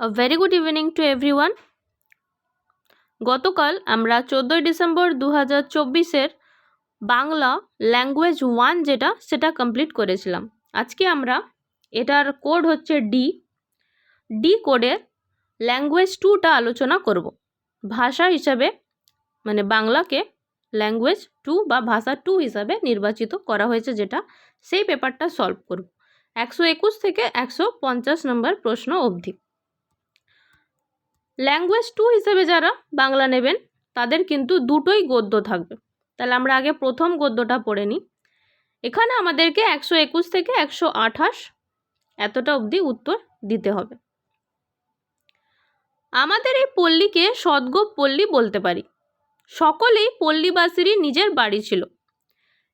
A very good evening to everyone. গতকাল আমরা চোদ্দোই ডিসেম্বর দু হাজার চব্বিশের বাংলা ল্যাঙ্গুয়েজ ওয়ান যেটা, সেটা কমপ্লিট করেছিলাম। আজকে আমরা এটার কোড হচ্ছে ডি ডি কোডের ল্যাঙ্গুয়েজ টুটা আলোচনা করব। ভাষা হিসাবে মানে বাংলাকে ল্যাঙ্গুয়েজ টু বা ভাষা টু হিসাবে নির্বাচিত করা হয়েছে যেটা, সেই পেপারটা সলভ করব। একশো একুশ থেকে একশো পঞ্চাশ নম্বর প্রশ্ন অবধি। ল্যাঙ্গুয়েজ টু হিসেবে যারা বাংলা নেবেন, তাদের কিন্তু দুটোই গদ্য থাকবে। তাহলে আমরা আগে প্রথম গদ্যটা পড়ে নিই। এখানে আমাদেরকে একশো একুশ থেকে একশো আঠাশ এতটা অবধি উত্তর দিতে হবে। আমাদের এই পল্লীকে সদ্গোপ পল্লী বলতে পারি। সকলেই পল্লীবাসীরই নিজের বাড়ি ছিল।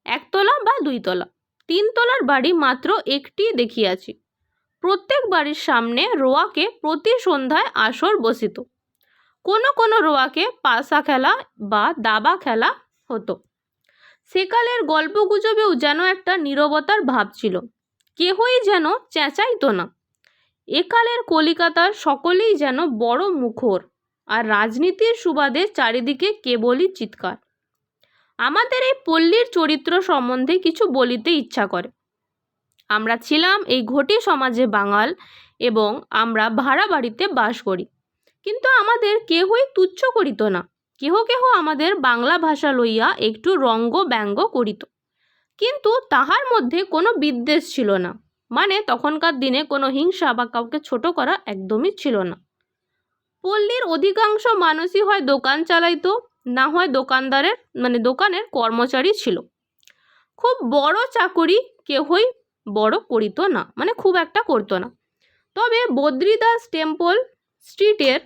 একতলা বা দুইতলা। তিনতলার বাড়ি মাত্র একটি দেখিয়াছি। প্রত্যেক বাড়ির সামনে রোয়াকে প্রতি সন্ধ্যায় আসর বসিত। কোনো কোনো রোয়াকে পাশা খেলা বা দাবা খেলা হতো। সেকালের গল্পগুজবেও যেন একটা নীরবতার ভাব ছিল। কেহই যেন চেঁচাইতো না। একালের কলিকাতার সকলেই যেন বড় মুখর আর রাজনীতির সুবাদে চারিদিকে কেবলই চিৎকার। আমাদের এই পল্লীর চরিত্র সম্বন্ধে কিছু বলিতে ইচ্ছা করে। আমরা ছিলাম এই ঘটি সমাজে বাঙাল এবং আমরা ভাড়া বাড়িতে বাস করি। কিন্তু আমাদের কেহই তুচ্ছ করিত না। কেহ কেহ আমাদের বাংলা ভাষা লইয়া একটু রঙ্গ ব্যঙ্গ করিত। কিন্তু তাহার মধ্যে কোনো বিদ্বেষ ছিল না। মানে তখনকার দিনে কোনো হিংসা বা কাউকে ছোট করা একদমই ছিল না। পল্লীর অধিকাংশ মানুষই হয় দোকান চালাইতো, না হয় দোকানদারের মানে দোকানের কর্মচারী ছিল। খুব বড় চাকুরি কেহই বড় করিত না মানে খুব একটা করতো না। তবে বদ্রীদাস টেম্পল স্ট্রিটের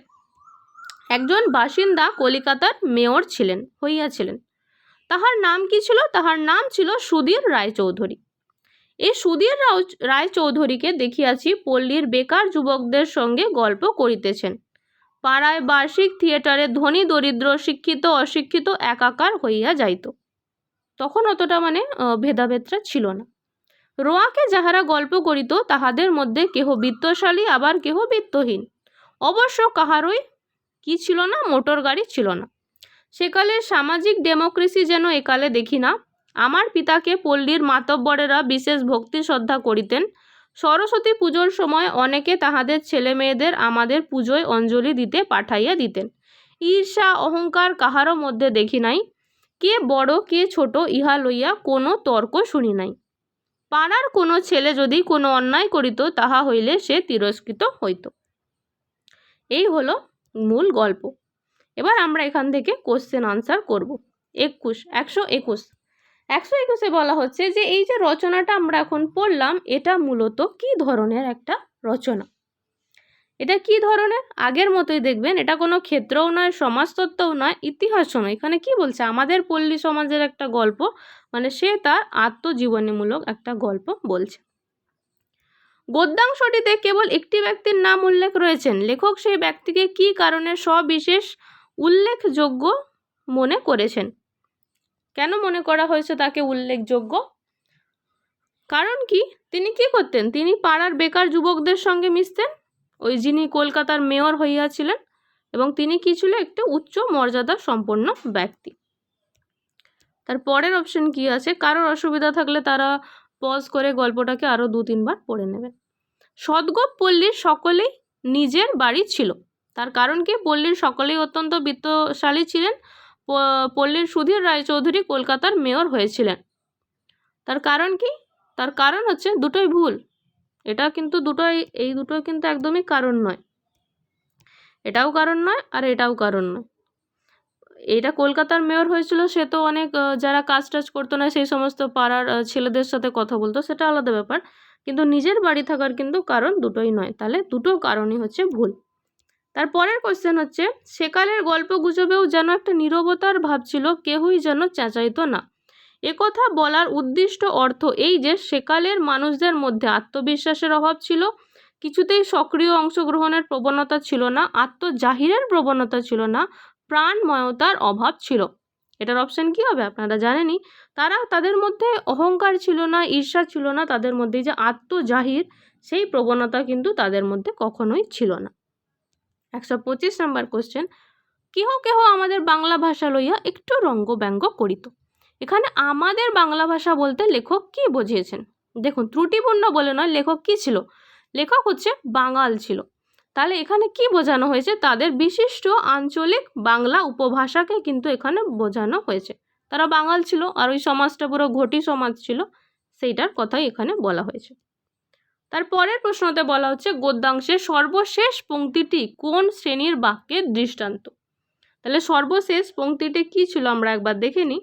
একজন বাসিন্দা কলিকাতার মেয়র ছিলেন, হইয়াছিলেন। তাহার নাম কি ছিল? তাহার নাম ছিল সুধীর রায়চৌধুরী। এই সুধীর রাও, রায়চৌধুরীকে দেখিয়াছি পল্লীর বেকার যুবকদের সঙ্গে গল্প করিতেছেন। পাড়ায় বার্ষিক থিয়েটারে ধনী, দরিদ্র, শিক্ষিত, অশিক্ষিত, একাকার হইয়া যাইত। তখন অতটা মানে ভেদাভেদটা ছিল না। রোয়াকে যাহারা গল্প করিত, তাহাদের মধ্যে কেহ বিত্তশালী, আবার কেহ বিত্তহীন। অবশ্য কাহারই কি ছিল না, মোটর গাড়ি ছিল না। সেকালের সামাজিক ডেমোক্রেসি যেন একালে দেখি না, আমার পিতাকে পল্লীর মাতব্বরেরা বিশেষ ভক্তি শ্রদ্ধা করিতেন। সরস্বতী পুজোর সময় অনেকে তাহাদের ছেলে মেয়েদের আমাদের পুজোয় অঞ্জলি দিতে পাঠাইয়া দিতেন। ঈর্ষা, অহংকার কাহারও মধ্যে দেখি নাই। কে বড়, কে ছোট, ইহা লইয়া কোনো তর্ক শুনি নাই। পাড়ার কোনো ছেলে যদি কোনো অন্যায় করিত, তাহা হইলে সে তিরস্কৃত হইত। এই হলো মূল গল্প। এবার আমরা এখান থেকে কোশ্চেন আনসার করব। একুশ, একশো একুশ। একশো একুশে বলা হচ্ছে যে, এই যে রচনাটা আমরা এখন পড়লাম, এটা মূলত কি ধরনের একটা রচনা? এটা কি ধরনের? আগের মতোই দেখবেন, এটা কোনো ক্ষেত্রও নয়, সমাজতত্ত্বও নয়, ইতিহাসও নয়। এখানে কি বলছে? আমাদের পল্লী সমাজের একটা গল্প মানে সে তার আত্মজীবনীমূলক একটা গল্প বলছে। গদ্যাংশটিতে কেবল একটি ব্যক্তির নাম উল্লেখ রয়েছেন। লেখক সেই ব্যক্তিকে কি কারণে সবিশেষ উল্লেখযোগ্য মনে করেছেন? কেন মনে করা হয়েছে তাকে উল্লেখযোগ্য? কারণ কি? তিনি কি করতেন? তিনি পাড়ার বেকার যুবকদের সঙ্গে মিশতেন? ওই যিনি কলকাতার মেয়র হইয়াছিলেন এবং তিনি কি ছিল? একটি উচ্চ মর্যাদা সম্পন্ন ব্যক্তি। তার পরের অপশন কি আছে? কারোর অসুবিধা থাকলে তারা পজ করে গল্পটাকে আরও দু তিনবার পড়ে নেবেন। সদ্গোপ পল্লীর সকলেই নিজের বাড়ি ছিল। তার কারণ কি? পল্লীর সকলেই অত্যন্ত বিত্তশালী ছিলেন। পল্লীর সুধীর রায়চৌধুরী কলকাতার মেয়র হয়েছিলেন। তার কারণ কি? তার কারণ হচ্ছে দুটোই ভুল। এটা কিন্তু দুটোই, এই দুটো কিন্তু একদমই কারণ নয়। এটাও কারণ নয় আর এটাও কারণ নয়। এটা কলকাতার মেয়র হয়েছিল, সে তো অনেক যারা কাজ টাজ করতো না, সেই সমস্ত পাড়ার ছেলেদের সাথে কথা বলতো, সেটা আলাদা ব্যাপার। কিন্তু নিজের বাড়ি থাকার কিন্তু কারণ দুটোই নয়। তাহলে দুটো কারণই হচ্ছে ভুল। তার পরের কোশ্চেন হচ্ছে, সেকালের গল্প গুজবেও যেন একটা নীরবতার ভাব ছিল, কেহই যেন চেঁচাইতো না। একথা বলার উদ্দিষ্ট অর্থ এই যে সেকালের মানুষদের মধ্যে আত্মবিশ্বাসের অভাব ছিল, কিছুতেই সক্রিয় অংশগ্রহণের প্রবণতা ছিল না, আত্মজাহিরের প্রবণতা ছিল না, প্রাণময়তার অভাব ছিল। এটার অপশান কি হবে? আপনারা জানেনই। তারা তাদের মধ্যে অহংকার ছিল না, ঈর্ষা ছিল না, তাদের মধ্যে যে আত্মজাহির, সেই প্রবণতা কিন্তু তাদের মধ্যে কখনোই ছিল না। একশো পঁচিশ নাম্বার কোশ্চেন কেহ কেহ আমাদের বাংলা ভাষা লইয়া একটু রঙ্গ ব্যঙ্গ করিত। এখানে আমাদের বাংলা ভাষা বলতে লেখক কি বুঝিয়েছেন? দেখুন, ত্রুটিপূর্ণ বলে নয়, লেখক কি ছিল? লেখক হচ্ছে বাঙাল ছিল। তাহলে এখানে কি বোঝানো হয়েছে? তাদের বিশিষ্ট আঞ্চলিক বাংলা উপভাষাকে কিন্তু এখানে বোঝানো হয়েছে। তারা বাঙাল ছিল আর ওই সমাজটা পুরো ঘটি সমাজ ছিল, সেইটার কথাই এখানে বলা হয়েছে। তার পরের প্রশ্নতে বলা হচ্ছে গদ্যাংশের সর্বশেষ পংক্তিটি কোন শ্রেণির বাক্যের দৃষ্টান্ত? তাহলে সর্বশেষ পংক্তিটি কি ছিল? আমরা একবার দেখে নিই।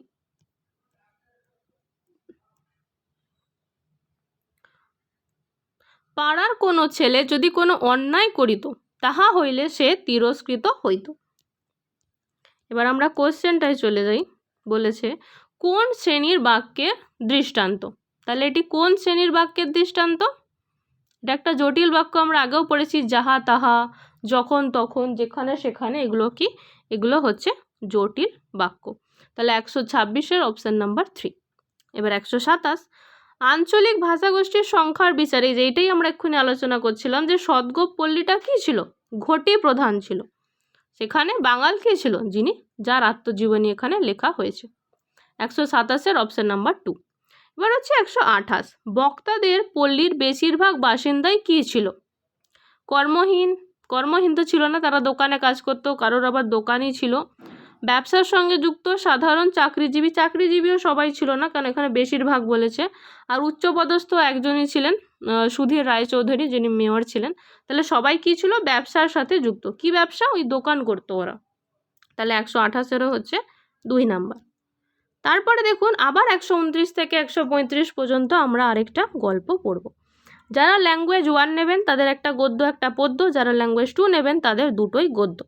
পাড়ার কোনো ছেলে যদি কোনো অন্যায় করিত, তাহা হইলে সে তিরস্কৃত হইত। এবার আমরা কোশ্চেনটায় চলে যাই। বলেছে, কোন শ্রেণির বাক্যের দৃষ্টান্ত? তাহলে এটি কোন শ্রেণির বাক্যের দৃষ্টান্ত? এটা একটা জটিল বাক্য, আমরা আগেও পড়েছি, যাহা তাহা, যখন তখন, যেখানে সেখানে, এগুলো কি? এগুলো হচ্ছে জটিল বাক্য। তাহলে একশো ছাব্বিশের অপশান নাম্বার থ্রি এবার একশো সাতাশ আঞ্চলিক ভাষাগোষ্ঠীর সংখ্যার বিচারে যেইটাই আমরা এক্ষুনি আলোচনা করছিলাম, যে সদগোপ পল্লীটা কী ছিল? ঘটি প্রধান ছিল। সেখানে বাঙাল কে ছিল? যিনি, যার আত্মজীবনী এখানে লেখা হয়েছে। একশো সাতাশের অপশান নাম্বার টু এবার হচ্ছে একশো আঠাশ। বক্তাদের পল্লীর বেশিরভাগ বাসিন্দাই কী ছিল? কর্মহীন কর্মহীন তো ছিল না, তারা দোকানে কাজ করতো, কারোর আবার দোকানই ছিল। ব্যবসার সঙ্গে যুক্ত, সাধারণ চাকরিজীবী, চাকরিজীবীও সবাই ছিল না কারণ এখানে বেশিরভাগ বলেছে। আর উচ্চপদস্থ একজনই ছিলেন সুধীর রায়চৌধুরী, যিনি মেয়র ছিলেন। তাহলে সবাই কি ছিল? ব্যবসার সাথে যুক্ত। কি ব্যবসা? ওই দোকান করতো ওরা। তাহলে একশো আঠাশেরও হচ্ছে দুই নাম্বার। তারপরে দেখুন, আবার একশো উনত্রিশ থেকে একশো পঁয়ত্রিশ পর্যন্ত আমরা আরেকটা গল্প পড়ব। যারা ল্যাঙ্গুয়েজ ওয়ান নেবেন, তাদের একটা গদ্য, একটা পদ্য। যারা ল্যাঙ্গুয়েজ টু নেবেন, তাদের দুটোই গদ্য।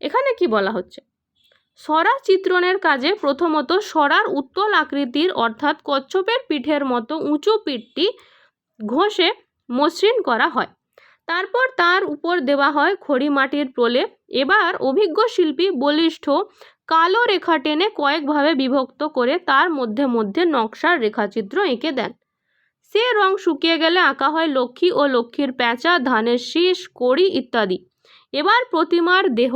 এখানে কি বলা হচ্ছে? সরা চিত্রণের কাজে প্রথমত সরার উত্তল আকৃতির অর্থাৎ কচ্ছপের পিঠের মতো উঁচু পিঠটি ঘষে মসৃণ করা হয়। তারপর তার উপর দেওয়া হয় খড়ি মাটির প্রলেপ। এবার অভিজ্ঞ শিল্পী বলিষ্ঠ কালো রেখা টেনে কয়েকভাবে বিভক্ত করে তার মধ্যে মধ্যে নকশার রেখাচিত্র এঁকে দেন। সে রং শুকিয়ে গেলে আঁকা হয় লক্ষ্মী ও লক্ষ্মীর প্যাঁচা, ধানের শীষ, কড়ি ইত্যাদি। এবার প্রতিমার দেহ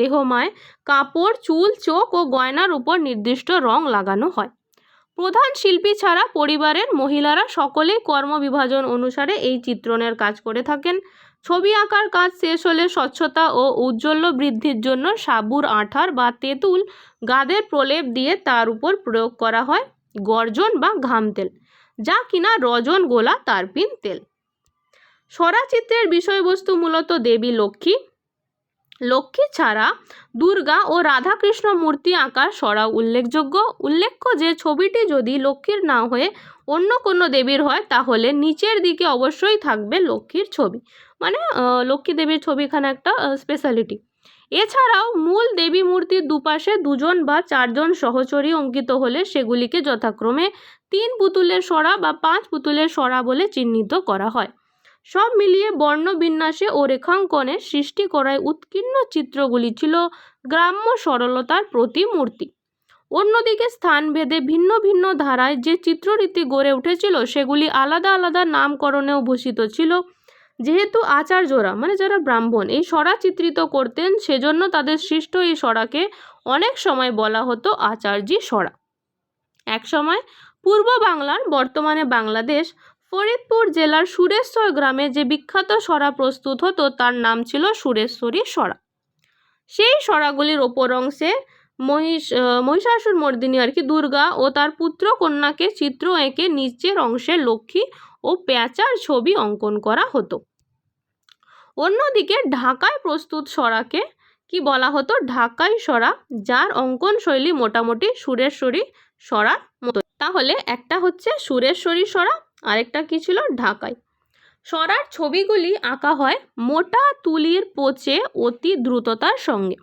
দেহমায়, কাপড়, চুল, চোখ ও গয়নার উপর নির্দিষ্ট রং লাগানো হয়। প্রধান শিল্পী ছাড়া পরিবারের মহিলারা সকলেই কর্মবিভাজন অনুসারে এই চিত্রণের কাজ করে থাকেন। ছবি আঁকার কাজ শেষ হলে স্বচ্ছতা ও উজ্জ্বল্য বৃদ্ধির জন্য সাবুর আঠার বা তেঁতুল গাদের প্রলেপ দিয়ে তার উপর প্রয়োগ করা হয়, গর্জন বা ঘাম তেল, যা কিনা রজন গোলা তারপিন তেল। সরাচিত্রের বিষয়বস্তু মূলত দেবী লক্ষ্মী লক্ষ্মী ছাড়া দুর্গা ও রাধাকৃষ্ণ মূর্তি আঁকার সরাও উল্লেখযোগ্য। উল্লেখ্য যে, ছবিটি যদি লক্ষ্মীর না হয়ে অন্য কোনো দেবীর হয়, তাহলে নিচের দিকে অবশ্যই থাকবে লক্ষ্মীর ছবি। মানে লক্ষ্মী দেবীর ছবি এখানে একটা স্পেশালিটি এছাড়াও মূল দেবী মূর্তির দুপাশে দুজন বা চারজন সহচরী অঙ্কিত হলে সেগুলিকে যথাক্রমে তিন পুতুলের সরা বা পাঁচ পুতুলের সরা বলে চিহ্নিত করা হয়। সব মিলিয়ে বর্ণবিন্যাসে ও রেখাঙ্কনে সৃষ্টি করায় উৎকীর্ণ চিত্রগুলি ছিল গ্রাম্য সরলতার প্রতিমূর্তি। অন্যদিকে স্থানভেদে ভিন্ন ভিন্ন ধারায় যে চিত্ররীতি গড়ে উঠেছিল, সেগুলি আলাদা আলাদা নামকরণেও ভূষিত ছিল। যেহেতু আচার্যরা মানে যারা ব্রাহ্মণ, এই সরা চিত্রিত করতেন, সেজন্য তাদের সৃষ্ট এই সরাকে অনেক সময় বলা হতো আচার্যি সরা। এক সময় পূর্ব বাংলার, বর্তমানে বাংলাদেশ ফরিদপুর জেলার সুরেশ্বর গ্রামে যে বিখ্যাত সরা প্রস্তুত হতো, তার নাম ছিল সুরেশ্বরী সরা সেই সরাগুলির ওপর অংশে মহিষ মহিষাসুর মর্দিনী আর কি দুর্গা ও তার পুত্র কন্যাকে চিত্র এঁকে নিচের অংশে লক্ষ্মী ও পেঁচার ছবি অঙ্কন করা হতো। অন্যদিকে ঢাকায় প্রস্তুত সরাকে কি বলা হতো? ঢাকাই সরা যার অঙ্কন শৈলী মোটামুটি সুরেশ্বরী সরার মতো তাহলে একটা হচ্ছে সুরেশ্বরী সরা আরেকটা কি ছিল? ঢাকাই সরার ছবিগুলি আঁকা হয় মোটা তুলির পোচে অতি দ্রুততার সঙ্গে।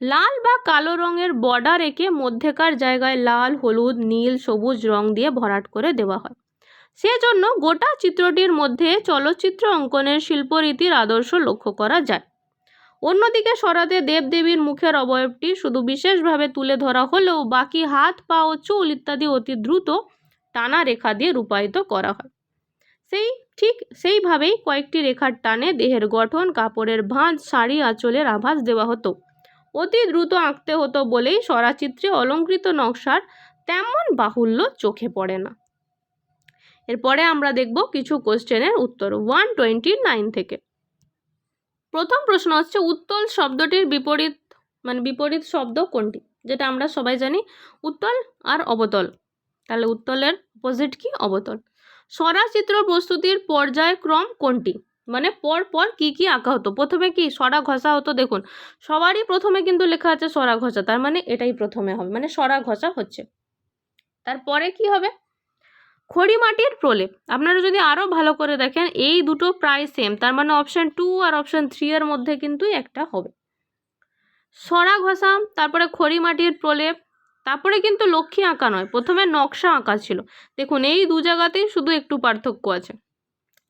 লাল বা কালো রঙের বর্ডার এঁকে মধ্যেকার জায়গায় লাল, হলুদ, নীল, সবুজ রং দিয়ে ভরাট করে দেওয়া হয়। সেজন্য গোটা চিত্রটির মধ্যে চলচ্চিত্র অঙ্কনের শিল্পরীতির আদর্শ লক্ষ্য করা যায়। অন্যদিকে সরাতে দেবদেবীর মুখের অবয়বটি শুধু বিশেষভাবে তুলে ধরা হলেও বাকি হাত, পা ও চুল ইত্যাদি অতি দ্রুত টানা রেখা দিয়ে রূপায়িত করা হয়। সেই ঠিক সেইভাবেই কয়েকটি রেখার টানে দেহের গঠন, কাপড়ের ভাঁজ, শাড়ি আঁচলের আভাস দেওয়া হতো। অতি দ্রুত আঁকতে হতো বলেই সরাচিত্রে অলঙ্কৃত নকশার তেমন বাহুল্য চোখে পড়ে না। এরপরে আমরা দেখব কিছু কোশ্চেনের উত্তর ওয়ান টোয়েন্টি নাইন থেকে। প্রথম প্রশ্ন হচ্ছে, উত্তল শব্দটির বিপরীত মানে বিপরীত শব্দ কোনটি? যেটা আমরা সবাই জানি, উত্তল আর অবতল। তাহলে উত্তলের অপোজিট কি? অবতল। সরা চিত্র প্রস্তুতির পর্যায়ক্রম কোনটি? মানে পর পর কি কি আঁকা হতো? প্রথমে কি সরা ঘষা হতো? দেখুন, সবারই প্রথমে কিন্তু লেখা আছে সরা ঘষা, তার মানে এটাই প্রথমে হবে মানে সরা ঘষা হচ্ছে। তারপরে কি হবে? খড়ি মাটির প্রলেপ। আপনারা যদি আরও ভালো করে দেখেন, এই দুটো প্রায় সেম তার মানে অপশান টু আর অপশান থ্রি এর মধ্যে কিন্তু একটা হবে। সরা ঘষা, তারপরে খড়ি মাটির প্রলেপ তারপরে কিন্তু লক্ষ্মী আঁকা নয়, প্রথমে নকশা আঁকা ছিল। দেখুন, এই দু জায়গাতেই শুধু একটু পার্থক্য আছে।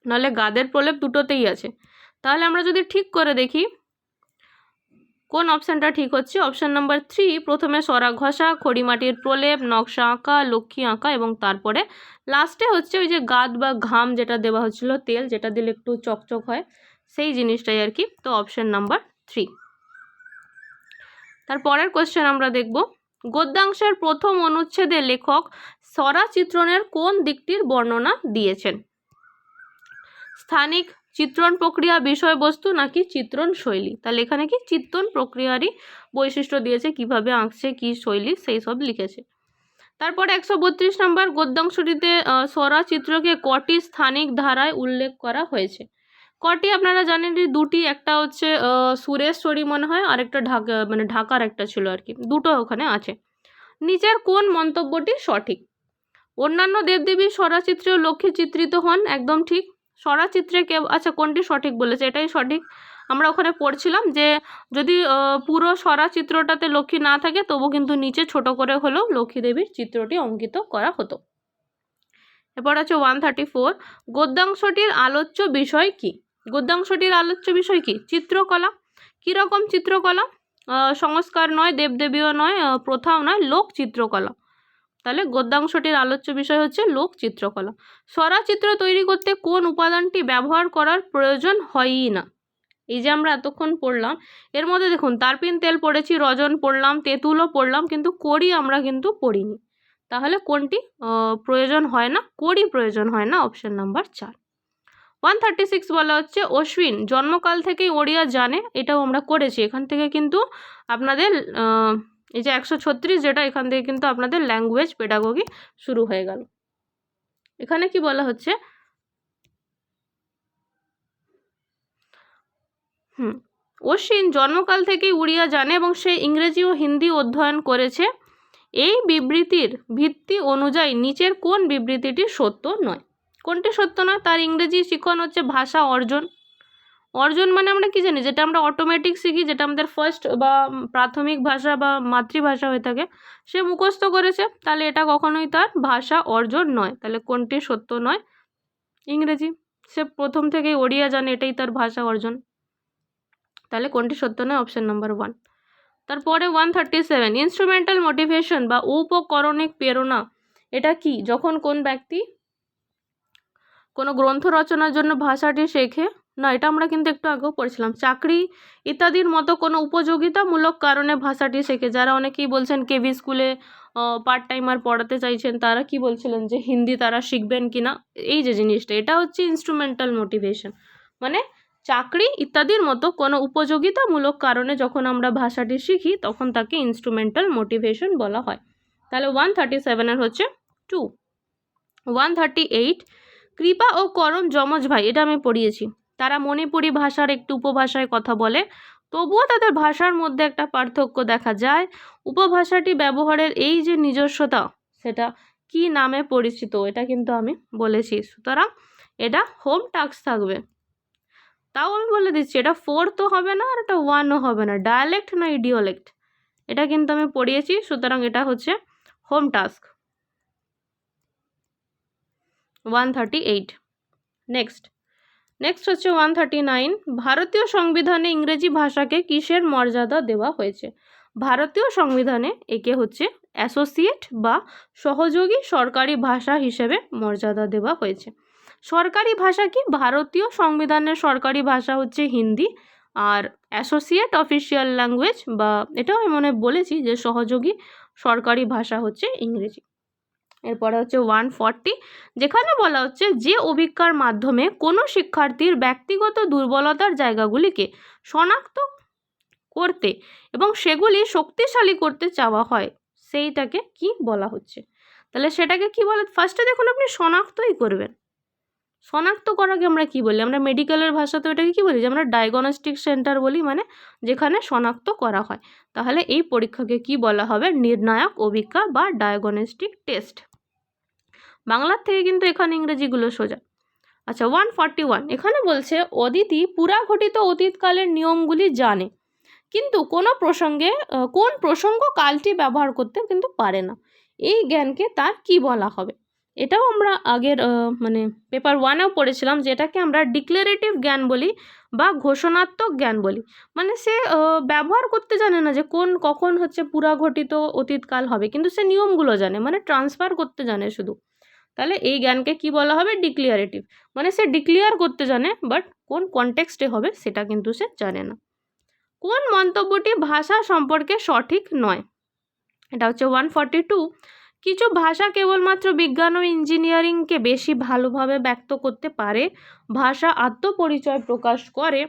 নাহলে গাদের প্রলেপ দুটোতেই আছে। তাহলে আমরা যদি ঠিক করে দেখি, কোন অপশানটা ঠিক হচ্ছে? অপশান নাম্বার থ্রি, প্রথমে সরা ঘষা, খড়িমাটির প্রলেপ, নকশা আঁকা, লক্ষ্মী আঁকা এবং তারপরে লাস্টে হচ্ছে ওই যে গাদ বা ঘাম যেটা দেওয়া হচ্ছিল, তেল যেটা দিলে একটু চকচক হয়, সেই জিনিসটাই আর কি। তো অপশান নাম্বার থ্রি। তারপরের কোয়েশ্চেন আমরা দেখব। গদ্যাংশের প্রথম অনুচ্ছেদে লেখক সরা চিত্রণের কোন দিকটির বর্ণনা দিয়েছেন? স্থানিক চিত্রণ প্রক্রিয়া বিষয়বস্তু নাকি চিত্রণ শৈলী? তাহলে এখানে কি চিত্রণ প্রক্রিয়ারই বৈশিষ্ট্য দিয়েছে, কীভাবে আঁকছে, কি শৈলী, সেই সব লিখেছে। তারপর একশো বত্রিশ নম্বর গদ্যাংশটিতে সরা চিত্রকে কটি স্থানিক ধারায় উল্লেখ করা হয়েছে? কটি আপনারা জানেন যে দুটি, একটা হচ্ছে সুরেশ সুরেশ্বরী মনে হয় আরেকটা ঢাকা মানে ঢাকার একটা ছিল আর কি। দুটো ওখানে আছে। নিচের কোন মন্তব্যটি সঠিক? অন্যান্য দেবদেবীর সরাচিত্রেও লক্ষ্যে চিত্রিত হন, একদম ঠিক। সরাচিত্রে কে আচ্ছা কোনটি সঠিক বলেছে? এটাই সঠিক। আমরা ওখানে পড়ছিলাম যে, যদি পুরো সরা চিত্রটাতে লক্ষ্মী না থাকে, তবু কিন্তু নিচে ছোট করে হলেও লক্ষ্মী দেবীর চিত্রটি অঙ্কিত করা হতো। এরপর আছে ওয়ান থার্টি ফোর। গদ্যাংশটির আলোচ্য বিষয় কি? গদ্যাংশটির আলোচ্য বিষয় কি? চিত্রকলা। কীরকম চিত্রকলা? সংস্কার নয়, দেবদেবীও নয় প্রথাও নয়, লোক চিত্রকলা। তাহলে গদ্যাংশটির আলোচ্য বিষয় হচ্ছে লোক চিত্রকলা। সরা চিত্র তৈরি করতে কোন উপাদানটি ব্যবহার করার প্রয়োজন হয়ই না। এই যে আমরা এতক্ষণ পড়লাম, এর মধ্যে দেখুন, তারপিন তেল পড়েছি, রজন পড়লাম, তেঁতুলও পড়লাম, কিন্তু কড়ি আমরা কিন্তু পড়িনি। তাহলে কোনটি? প্রয়োজন হয় না, কড়ি প্রয়োজন হয় না, অপশন নাম্বার চার। ওয়ান থার্টি সিক্স বলা হচ্ছে, অশ্বিন, জন্মকাল থেকেই ওড়িয়া জানে, এটাও আমরা করেছি। এখান থেকে কিন্তু আপনাদের এই যে একশো ছত্রিশ যেটা, এখান থেকে কিন্তু আপনাদের ল্যাঙ্গুয়েজ পেডাগোগি শুরু হয়ে গেল। এখানে কি বলা হচ্ছে? হুম, অশ্বিন, জন্মকাল থেকেই উড়িয়া জানে এবং সে ইংরেজি ও হিন্দি অধ্যয়ন করেছে। এই বিবৃতির ভিত্তি অনুযায়ী নিচের কোন বিবৃতিটি সত্য নয়? কোনটি সত্য নয়? তার ইংরেজি শিখন হচ্ছে ভাষা অর্জন। অর্জন মানে আমরা কি জানি? যেটা আমরা অটোমেটিক শিখি, যেটা আমাদের ফার্স্ট বা প্রাথমিক ভাষা বা মাতৃভাষা হয়ে থাকে, সে মুখস্থ করেছে। তাহলে এটা কখনোই তার ভাষা অর্জন নয়। তাহলে কোনটি সত্য নয়? ইংরেজি। সে প্রথম থেকেই ওড়িয়া জানে এটাই তার ভাষা অর্জন। তাহলে কোনটি সত্য নয়? অপশান নাম্বার ওয়ান তারপরে one thirty seven instrumental motivation বা উপকরণিক প্রেরণা, এটা কি? যখন কোন ব্যক্তি কোনো গ্রন্থ রচনার জন্য ভাষাটি শেখে? না, এটা আমরা কিন্তু একটু আগেও পড়ছিলাম। চাকরি ইত্যাদির মতো কোনো উপযোগিতামূলক কারণে ভাষাটি শেখে। যারা অনেকেই বলছেন কেভি স্কুলে পার্ট টাইমার পড়াতে চাইছেন, তারা কি বলছিলেন যে হিন্দি তারা শিখবেন কি না এই যে জিনিসটা, এটা হচ্ছে ইনস্ট্রুমেন্টাল মোটিভেশন মানে চাকরি ইত্যাদির মতো কোনো উপযোগিতামূলক কারণে যখন আমরা ভাষাটি শিখি, তখন তাকে ইনস্ট্রুমেন্টাল মোটিভেশন বলা হয়। তাহলে ওয়ান থার্টি সেভেনের হচ্ছে টু ওয়ান থার্টি এইট কৃপা ও করম যমজ ভাই, এটা আমি পড়িয়েছি। তারা মণিপুরি ভাষার একটু উপভাষায় কথা বলে। তবুও তাদের ভাষার মধ্যে একটা পার্থক্য দেখা যায়। উপভাষাটি ব্যবহারের এই যে নিজস্বতা, সেটা কি নামে পরিচিত, এটা কিন্তু আমি বলেছি। সুতরাং এটা হোম টাস্ক থাকবে। তাও আমি বলে দিচ্ছি, এটা ফোর তো হবে না আর এটা ওয়ানও হবে না। ডায়ালেক্ট না ইডিওলেক্ট। এটা কিন্তু আমি পড়িয়েছি, সুতরাং এটা হচ্ছে home task. One thirty eight next next হচ্ছে ওয়ান থার্টি নাইন ভারতীয় সংবিধানে ইংরেজি ভাষাকে কিসের মর্যাদা দেওয়া হয়েছে? ভারতীয় সংবিধানে একে হচ্ছে অ্যাসোসিয়েট বা সহযোগী সরকারি ভাষা হিসেবে মর্যাদা দেওয়া হয়েছে। সরকারি ভাষা কি? ভারতীয় সংবিধানের সরকারি ভাষা হচ্ছে হিন্দি আর অ্যাসোসিয়েট অফিসিয়াল ল্যাঙ্গুয়েজ বা এটাও আমি মনে বলেছি যে সহযোগী সরকারি ভাষা হচ্ছে ইংরেজি। এরপরে হচ্ছে ওয়ান ফর্টি যেখানে বলা হচ্ছে যে অভিজ্ঞার মাধ্যমে কোনো শিক্ষার্থীর ব্যক্তিগত দুর্বলতার জায়গাগুলিকে শনাক্ত করতে এবং সেগুলি শক্তিশালী করতে চাওয়া হয়, সেইটাকে কি বলা হচ্ছে? তাহলে সেটাকে কি বলে? ফার্স্টে দেখুন আপনি শনাক্তই করবেন। শনাক্ত করাকে আমরা কি বলি? আমরা মেডিকেলের ভাষাতে এটাকে কি বলি? যে আমরা ডায়াগনস্টিক সেন্টার বলি মানে যেখানে শনাক্ত করা হয়। তাহলে এই পরীক্ষাকে কি বলা হবে? নির্ণায়ক, অভিজ্ঞা বা ডায়াগনস্টিক টেস্ট বাংলার থেকে কিন্তু এখানে ইংরেজিগুলো সোজা। আচ্ছা ওয়ান ফর্টি ওয়ান এখানে বলছে, অদিতি পুরাঘটিত অতীতকালের নিয়মগুলি জানে, কিন্তু কোনো প্রসঙ্গে কোন প্রসঙ্গ কালটি ব্যবহার করতে কিন্তু পারে না। এই জ্ঞানকে তার কি বলা হবে? এটাও আমরা আগের মানে পেপার ওয়ানেও পড়েছিলাম, যেটাকে আমরা ডিক্লারেটিভ জ্ঞান বলি বা ঘোষণাত্মক জ্ঞান বলি। মানে সে ব্যবহার করতে জানে না যে কোন, কখন হচ্ছে পুরাঘটিত অতীতকাল হবে, কিন্তু সে নিয়মগুলো জানে মানে ট্রান্সফার করতে জানে শুধু। তাহলে এই জ্ঞানকে কি বলা হবে? ডিক্লিয়ারেটিভ মানে সে ডিক্লিয়ার করতে জানে বাট কোন কনটেক্সটে হবে সেটা কিন্তু সে জানে না। কোন মন্তব্যটি ভাষা সম্পর্কে সঠিক নয়? এটা হচ্ছে ওয়ান ফর্টি টু কিছু ভাষা কেবলমাত্র বিজ্ঞান ও ইঞ্জিনিয়ারিংকে বেশি ভালোভাবে ব্যক্ত করতে পারে, ভাষা আত্মপরিচয় প্রকাশ করে,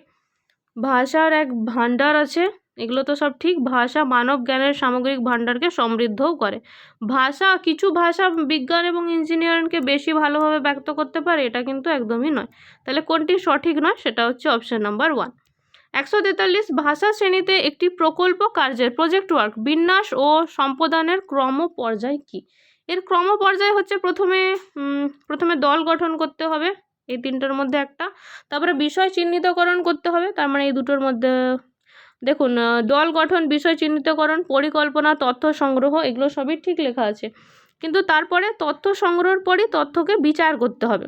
ভাষার এক ভাণ্ডার আছে এগুলো তো সব ঠিক। ভাষা মানব জ্ঞানের সামগ্রিক ভাণ্ডারকে সমৃদ্ধও করে। ভাষা, কিছু ভাষা বিজ্ঞান এবং ইঞ্জিনিয়ারিংকে বেশি ভালোভাবে ব্যক্ত করতে পারে, এটা কিন্তু একদমই নয়। তাহলে কোনটি সঠিক নয়? সেটা হচ্ছে অপশান নাম্বার ওয়ান। একশো তেতাল্লিশ, ভাষা শ্রেণীতে একটি প্রকল্প কার্যের প্রজেক্ট ওয়ার্ক, বিন্যাস ও সম্পাদনের ক্রম পর্যায় কী? এর ক্রম পর্যায় হচ্ছে প্রথমে প্রথমে দল গঠন করতে হবে, এই তিনটার মধ্যে একটা। তারপরে বিষয় চিহ্নিতকরণ করতে হবে, তার মানে এই দুটোর মধ্যে দেখুন দল গঠন, বিষয় চিহ্নিতকরণ, পরিকল্পনা, তথ্য সংগ্রহ, এগুলো সবই ঠিক লেখা আছে। কিন্তু তারপরে তথ্য সংগ্রহের পরই তথ্যকে বিচার করতে হবে।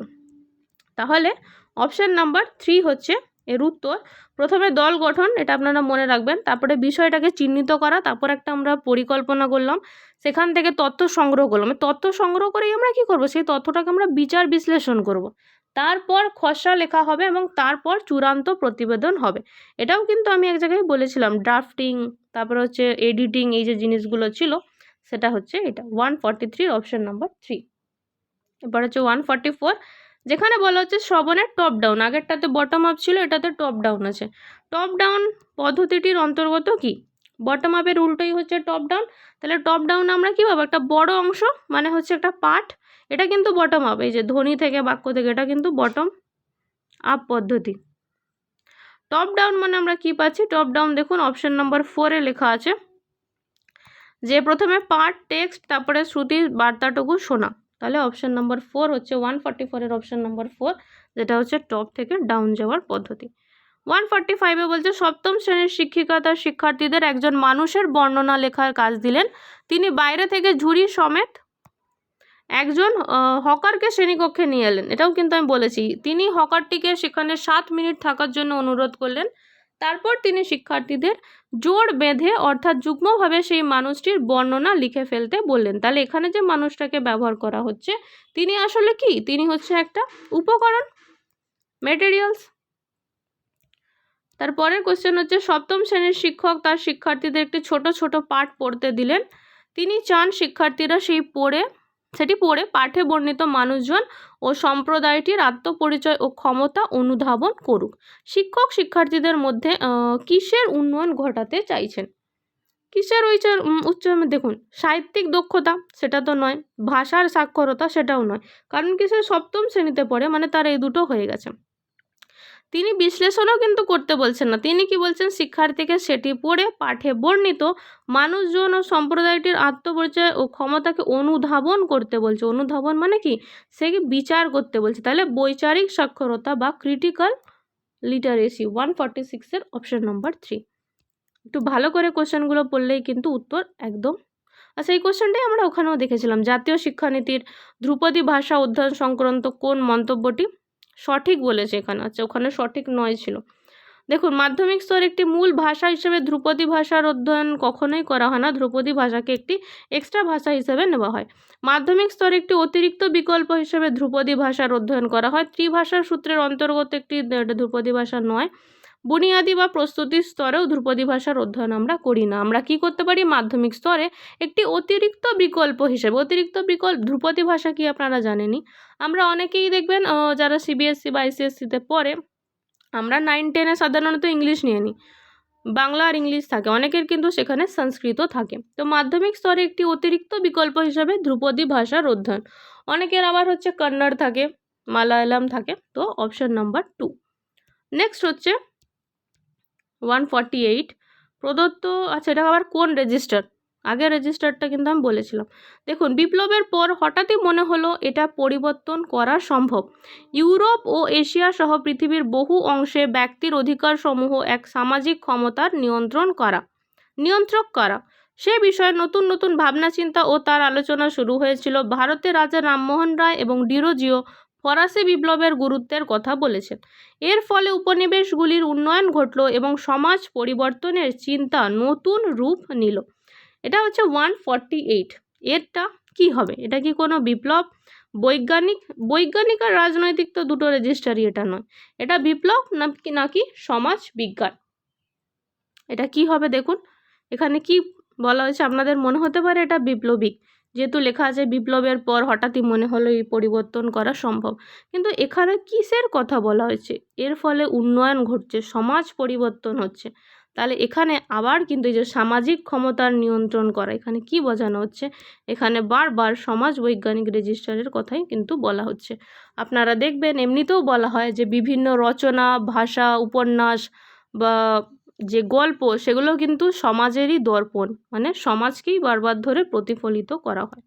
তাহলে অপশান নাম্বার থ্রি হচ্ছে, এর উত্তর। প্রথমে দল গঠন, এটা আপনারা মনে রাখবেন। তারপরে বিষয়টাকে চিহ্নিত করা, তারপর একটা আমরা পরিকল্পনা করলাম। সেখান থেকে তথ্য সংগ্রহ করলাম। তথ্য সংগ্রহ করেই আমরা কি করব? সেই তথ্যটাকে আমরা বিচার বিশ্লেষণ করব। তারপর খসড়া লেখা হবে এবং তারপর চূড়ান্ত প্রতিবেদন হবে। এটাও কিন্তু আমি এক জায়গায় বলেছিলাম ড্রাফটিং তারপর হচ্ছে এডিটিং এই যে জিনিসগুলো ছিল, সেটা হচ্ছে এটা। One forty three option number three এবার হচ্ছে ওয়ান ফর্টি ফোর যেখানে বলা হচ্ছে শ্রবণের টপ ডাউন আগেরটাতে বটম আপ ছিল, এটাতে টপ ডাউন আছে। টপ ডাউন পদ্ধতিটির অন্তর্গত কি? বটম আপের উল্টোই হচ্ছে টপ ডাউন তাহলে টপ ডাউন আমরা কী পাবো? একটা বড় অংশ মানে হচ্ছে একটা পার্ট এটা কিন্তু বটম আপ এই যে ধ্বনি থেকে বাক্য থেকে এটা কিন্তু বটম আপ পদ্ধতি। টপ ডাউন মানে আমরা কি পাচ্ছি? টপ ডাউন দেখুন অপশন নাম্বার ফোরে লেখা আছে, যে প্রথমে পার্ট টেক্সট তারপরে শ্রুতির বার্তাটুকু, শোনা। তাহলে অপশন নাম্বার ফোর হচ্ছে ওয়ান ফর্টি ফোরের অপশন নাম্বার ফোর যেটা হচ্ছে টপ থেকে ডাউন যাওয়ার পদ্ধতি। ওয়ান ফর্টি ফাইভে বলছে, সপ্তম শ্রেণির শিক্ষিকা তার শিক্ষার্থীদের একজন মানুষের বর্ণনা লেখার কাজ দিলেন। তিনি বাইরে থেকে ঝুড়ি সমেত একজন হকারকে শ্রেণীকক্ষে নিয়ে এলেন। এটাও কিন্তু আমি বলেছি, তিনি হকারটিকে সেখানে সাত মিনিট থাকার জন্য অনুরোধ করলেন। তারপর তিনি শিক্ষার্থীদের জোর বেঁধে, অর্থাৎ যুগ্মভাবে সেই মানুষটির বর্ণনা লিখে ফেলতে বললেন। তাহলে এখানে যে মানুষটাকে ব্যবহার করা হচ্ছে, তিনি আসলে কি? তিনি হচ্ছে একটা উপকরণ? মেটেরিয়ালস তারপরের কোশ্চেন হচ্ছে, সপ্তম শ্রেণির শিক্ষক তার শিক্ষার্থীদের একটি ছোট ছোট পাঠ পড়তে দিলেন। তিনি চান শিক্ষার্থীরা সেই পড়ে সেটি পড়ে পাঠে বর্ণিত মানুষজন ও সম্প্রদায়টির আত্মপরিচয় ও ক্ষমতা অনুধাবন করুক। শিক্ষক শিক্ষার্থীদের মধ্যে কিসের উন্নয়ন ঘটাতে চাইছেন? কিসের উচ্চ উচ্চ, দেখুন, সাহিত্যিক দক্ষতা সেটা তো নয়, ভাষার সাক্ষরতা সেটাও নয়। কারণ কি সে সপ্তম শ্রেণীতে পড়ে মানে তার এই দুটো হয়ে গেছে। তিনি বিশ্লেষণও কিন্তু করতে বলছেন না। তিনি কি বলছেন, শিক্ষার্থীকে সেটি পড়ে পাঠে বর্ণিত, মানুষজন ও সম্প্রদায়টির আত্মপরিচয় ও ক্ষমতাকে অনুধাবন করতে বলছে। অনুধাবন মানে কি? সে বিচার করতে বলছে। তাহলে বৈচারিক সাক্ষরতা বা ক্রিটিক্যাল লিটারেসি ওয়ান ফর্টি সিক্সের অপশন নম্বর থ্রি একটু ভালো করে কোশ্চেনগুলো পড়লেই কিন্তু উত্তর একদম। আচ্ছা এই কোশ্চেনটাই আমরা ওখানেও দেখেছিলাম। জাতীয় শিক্ষানীতির ধ্রুপদী ভাষা অধ্যয়ন সংক্রান্ত কোন মন্তব্যটি? সঠিক বলেছে এখানে আচ্ছা ওখানে সঠিক নয় ছিল। দেখুন, মাধ্যমিক স্তর একটি মূল ভাষা হিসেবে ধ্রুপদী ভাষার অধ্যয়ন কখনোই করা হয় না, ধ্রুপদী ভাষাকে একটি এক্সট্রা ভাষা হিসেবে নেওয়া হয়। মাধ্যমিক স্তরে একটি অতিরিক্ত বিকল্প হিসেবে ধ্রুপদী ভাষার অধ্যয়ন করা হয় ত্রিভাষার সূত্রের অন্তর্গত একটি ধ্রুপদী ভাষা নয়। বুনিয়াদি বা প্রস্তুতি স্তরেও ধ্রুপদী ভাষার অধ্যয়ন আমরা করি না। আমরা কি করতে পারি? মাধ্যমিক স্তরে একটি অতিরিক্ত বিকল্প হিসেবে। অতিরিক্ত বিকল্প ধ্রুপদী ভাষা কি আপনারা জানেনই? আমরা অনেকেই দেখবেন যারা সিবিএসসি বা আইসিএসসিতে পড়ে, আমরা নাইন টেনে সাধারণত ইংলিশ নিয়ে নিই। বাংলা আর ইংলিশ থাকে। অনেকের কিন্তু সেখানে সংস্কৃত থাকে। তো মাধ্যমিক স্তরে একটি অতিরিক্ত বিকল্প হিসাবে ধ্রুপদী ভাষার অধ্যয়ন। অনেকের আবার হচ্ছে কন্নড় থাকে মালায়ালাম থাকে। তো অপশন নাম্বার টু নেক্সট হচ্ছে ওয়ান ফর্টি এইট। প্রদত্ত আচ্ছা এটা আবার কোন রেজিস্টার আগের রেজিস্টারটা কিন্তু আমি বলেছিলাম। দেখুন, বিপ্লবের পর হঠাৎই মনে হলো এটা পরিবর্তন করা সম্ভব। ইউরোপ ও এশিয়া সহ পৃথিবীর বহু অংশে ব্যক্তির অধিকারসমূহ এক সামাজিক ক্ষমতার নিয়ন্ত্রণ করা, নিয়ন্ত্রক করা। সে বিষয়ে নতুন নতুন ভাবনা চিন্তা ও তার আলোচনা শুরু হয়েছিল। ভারতের রাজা রামমোহন রায় এবং ডিরোজিও ফরাসি বিপ্লবের গুরুত্বের কথা বলেছেন। এর ফলে উপনিবেশগুলির উন্নয়ন ঘটল এবং সমাজ পরিবর্তনের চিন্তা নতুন রূপ নিল। এটা হচ্ছে ওয়ান ফর্টি এইট। এরটা কি হবে? এটা কি কোনো বিপ্লব? বৈজ্ঞানিক বৈজ্ঞানিক আর রাজনৈতিক তো দুটো রেজিস্টারই এটা নয়। এটা বিপ্লব নাকি নাকি সমাজ বিজ্ঞান? এটা কি হবে দেখুন। এখানে কি বলা হয়েছে? আপনাদের মনে হতে পারে এটা বিপ্লবী যেহেতু লেখা আছে বিপ্লবের পর হঠাৎই মনে হলো এই পরিবর্তন করা সম্ভব। কিন্তু এখানে কিসের কথা বলা হয়েছে? এর ফলে উন্নয়ন ঘটছে, সমাজ পরিবর্তন হচ্ছে। তাহলে এখানে আবার কিন্তু এই যে সামাজিক ক্ষমতার নিয়ন্ত্রণ করা, এখানে কি বোঝানো হচ্ছে? এখানে বারবার সমাজ বৈজ্ঞানিক রেজিস্টারের কথাই কিন্তু বলা হচ্ছে। আপনারা দেখবেন, এমনিতেও বলা হয় যে বিভিন্ন রচনা, ভাষা, উপন্যাস বা যে গল্প সেগুলো কিন্তু সমাজেরই দর্পণ মানে সমাজকেই বারবার ধরে প্রতিফলিত করা হয়।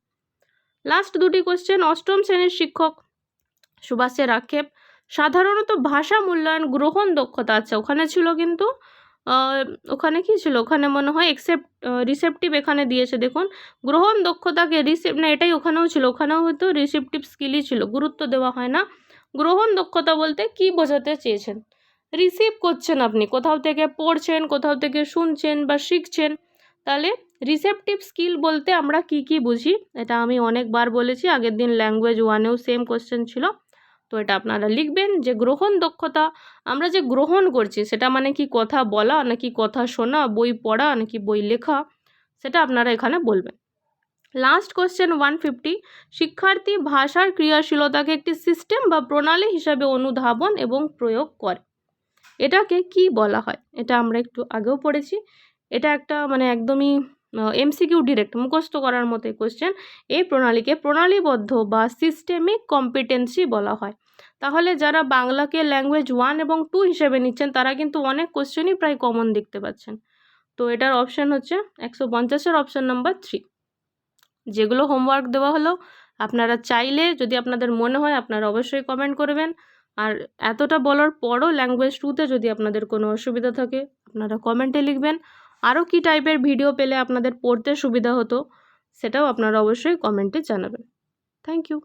লাস্ট দুটি কোশ্চেন অষ্টম শ্রেণির শিক্ষক সুভাষের আক্ষেপ, সাধারণত ভাষা মূল্যায়ন গ্রহণ দক্ষতা আচ্ছা ওখানে ছিল কিন্তু ওখানে কি ছিল? ওখানে মনে হয় এক্সেপ্ট রিসেপটিভ এখানে দিয়েছে, দেখুন, গ্রহণ দক্ষতাকে রিসেপ না, এটাই ওখানেও ছিল, ওখানেও হয়তো রিসেপটিভ স্কিলই ছিল, গুরুত্ব দেওয়া হয় না। গ্রহণ দক্ষতা বলতে কি বোঝাতে চেয়েছেন? রিসিভ করছেন আপনি, কোথাও থেকে পড়ছেন, কোথাও থেকে শুনছেন বা শিখছেন, তাহলে রিসেপটিভ স্কিল বলতে আমরা কি কি বুঝি? এটা আমি অনেকবার বলেছি, আগের দিন ল্যাঙ্গুয়েজ ওয়ানেও সেম কোশ্চেন ছিল। তো এটা আপনারা লিখবেন যে গ্রহণ দক্ষতা, আমরা যে গ্রহণ করছি, সেটা মানে কি কথা বলা, নাকি কথা শোনা, বই পড়া, নাকি বই লেখা, সেটা আপনারা এখানে বলবেন। লাস্ট কোশ্চেন ওয়ান ফিফটি শিক্ষার্থী ভাষার ক্রিয়াশীলতাকে একটি সিস্টেম বা প্রণালী হিসাবে অনুধাবন এবং প্রয়োগ করে। এটাকে কি বলা হয়? এটা আমরা একটু আগেও পড়েছি। এটা একটা মানে একদমই এমসিকিউ ডিরেক্ট মুখস্থ করার মতো কোশ্চেন এই প্রণালীকে প্রণালীবদ্ধ বা সিস্টেমিক কম্পিটেন্সি বলা হয়। তাহলে যারা বাংলাকে ল্যাঙ্গুয়েজ ওয়ান এবং টু হিসেবে নিচ্ছেন, তারা কিন্তু অনেক কোশ্চেনই প্রায় কমন দেখতে পাচ্ছেন। তো এটার অপশান হচ্ছে একশো পঞ্চাশের অপশান নাম্বার থ্রি যেগুলো হোমওয়ার্ক দেওয়া হলো, আপনারা চাইলে যদি আপনাদের মনে হয়, আপনারা অবশ্যই কমেন্ট করবেন। আর এতটা বলার পরও ল্যাঙ্গুয়েজ টুতে যদি আপনাদের কোনো অসুবিধা থাকে, আপনারা কমেন্টে লিখবেন। আরও কী টাইপের ভিডিও পেলে আপনাদের পড়তে সুবিধা হতো, সেটাও আপনারা অবশ্যই কমেন্টে জানাবেন। Thank you